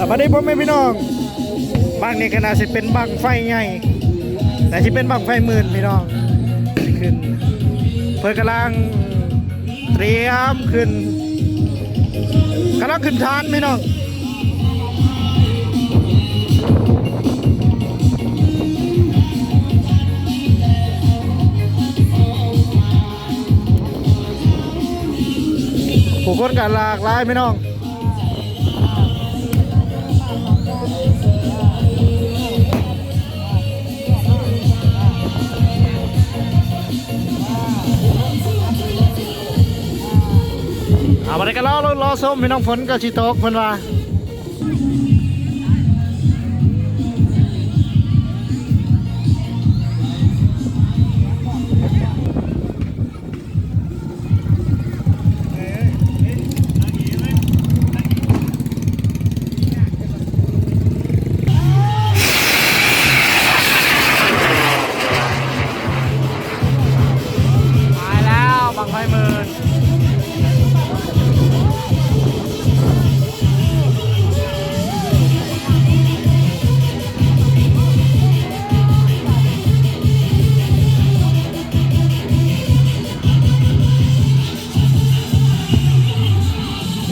แต่บัดนี้พ่อแม่พี่น้องบางนี่ก็น่าสิเป็นบังไฟใหญ่แต่ที่เป็นบังไฟหมื่นพี่น้องขึ้นเพื่อกำลังเตรียมขึ้นกำลังขึ้นฐานพี่น้องผู้คนกันหลากหลายพี่น้อง นี้ก็รอรอรอส้มพี่น้องฝนก็ชิตกเพิ่นว่า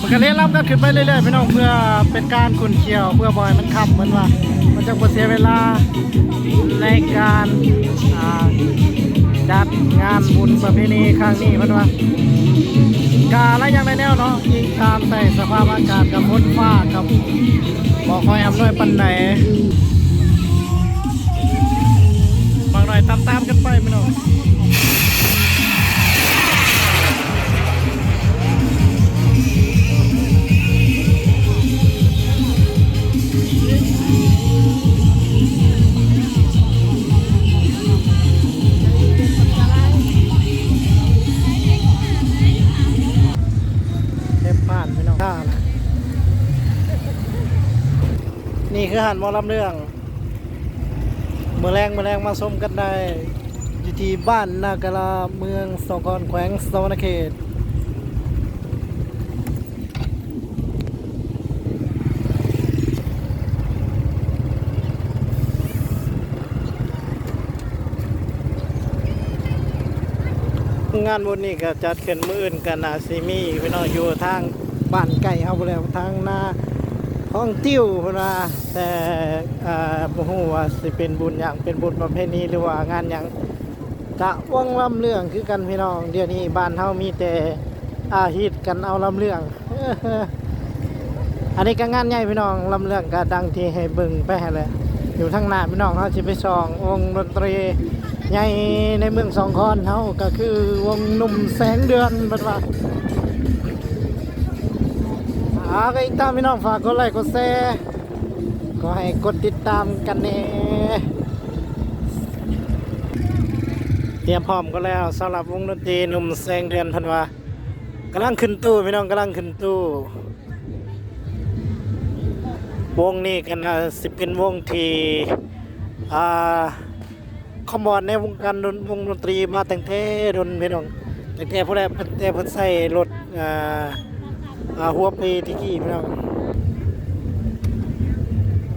มันก็เล่นรับกันขึ้นไปเรื่อยๆพี่น้องเพื่อเป็นการขุนเคียวเพื่อบอยมันขับเหมือนว่า มันจะเสียเวลาในการจัดงานบุญประเพณีครั้งนี้มันว่าการอะไรอย่างไรแนวเนาะยิงตามใส่สภาพอากาศกับฝนฟ้ากับบอกคอยอำนวยปันไหน นี่คือหันมอลำเรื่องเมื่อแรงเมื่อแรงมาชมกันได้อยู่ที่บ้านนากะลาเมืองสองคอนแขวงสวรรณเขตงานบุญนี่ก็จัดขึ้นมื่นกันนาซิมีพี่น้องอยู่ทางบ้านไก่เฮาแล้วทางหน้า ห้องติ้วพุ่นว่าแต่อ่าบ่ฮู้ว่าสิเป็นบุญหยังเป็นบุญประเพณีหรือว่างานหยังกะว่องลำเรื่องคือกันพี่น้อง เดี๋ยวนี้บ้านเฮามีแต่อาฮิตกันเอาลำเรื่อง อันนี้ก็งานใหญ่พี่น้องลำเรื่องก็ดังที่ให้เบิ่งไปให้แหละอยู่ทางหน้าพี่น้องเฮาสิไปส่องวงดนตรีใหญ่ในเมืองสองคอนเฮาก็คือวงหนุ่มแสงเดือนเพิ่นว่า อาก็อีกตามพี่น้องฝากกดไลค์กดแชร์ก็ให้กดติดตามกันแน่เตรียมพร้อมก็แล้วสำหรับวงดนตรีหนุ่มแสงเดือนพิ่นวากำลังขึ้นตู้พี่น้องกำลังขึ้นตู้ วงนี้กันนะสิเป็นวงที่อ่าคอมบอนในวงการดนวงดนตรีมาตั้งแต่ดนพี่น้องตั้งแต่ผู้ใดตั้งแต่เพิ่นใส่รถอ่า หัวปีที่กี้พี่น้อง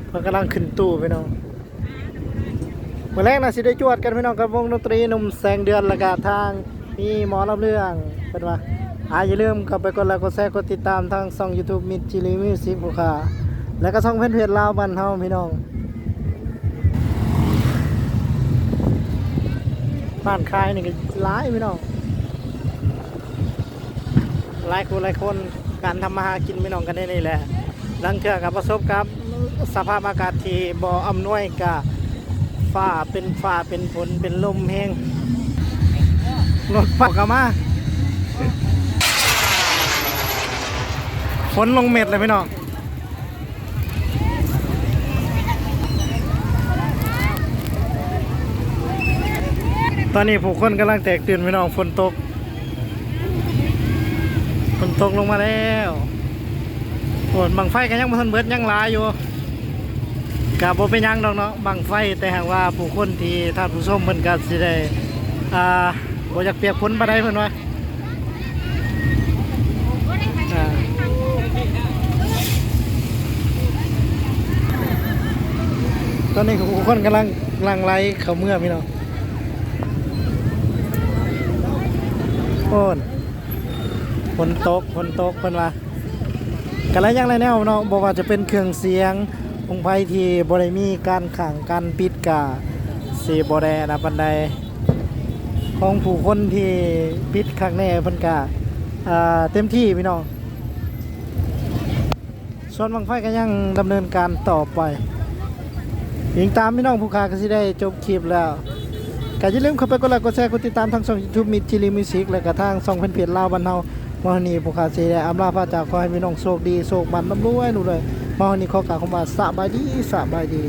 เพิ่นกำลังขึ้นตู้พี่น้องเมื่อแรกนะสิได้จวดกันพี่น้องกับวงดนตรีหนุ่มแสงเดือนละกาทางมีหมอรับเรื่องเป็นว่าอาอย่าลืมกลับไปกดไลค์กดแชร์กดติดตามทางช่อง YouTube มิดจิลีมิวสิกผู้ค่าแล้วก็ช่องเพจเพจลาวบ้านเฮาพี่น้องบ้านคายนี่ก็หลายพี่น้องหลายคนหลายคน การทำมาหากินพี่น้องกันได้นี่แหละหลังจากกับประสบกับสภาพอากาศที่บ่อำนวยกับฟ้าเป็นฟ้าเป็นฝนเป็นลมแห้งรถปักกลับมาฝนลงเม็ดเลยพี่น้องตอนนี้ผู้คนกำลังแตกตื่นพี่น้องฝนตก ตกลงมาแล้วฝนบังไฟกันยังบ่ทันเบิดยังลายอยู่กะบ่เป็นยังดอกเนาะบังไฟแต่หากว่าผู้คนที่ท่านผู้ชมเพิ่นก็สิได้อ่าบ่อยากเปียกฝนปานใดเพิ่นว่าตอนนี้ผู้คนกำลังกำลังไล่เขาเมื่อพี่น้องโอน ฝนตกฝนตกเพิ่นว่ากันแล้วยังไรแนวเนาะบอกว่าจะเป็นเครื่องเสียงองค์ไฟที่บ่ได้มีการขังการปิดกาสีบ่ได้นะปันใดของผู้คนที่ปิดข้างแน่เพิ่นกาเต็มที่พี่น้องส่วนบางไฟก็ยังดำเนินการต่อไปยิงตามพี่น้องผู้ค้าก็สิได้จบคลิปแล้วก็อย่าลืมเข้าไปกดไลค์กดแชร์กดติดตามทางช่อง YouTube มิดจิลิมิวสิกและก็ทางช่องเพนเพจลาวบ้านเฮา มอนีผู้ค้าสิได้อำลาพระจากขอให้มีน้องโชคดีโชคมันร่ำรวยหนูเลยมอนนี้ขอกล่าวคำว่าสบายดีสบายดี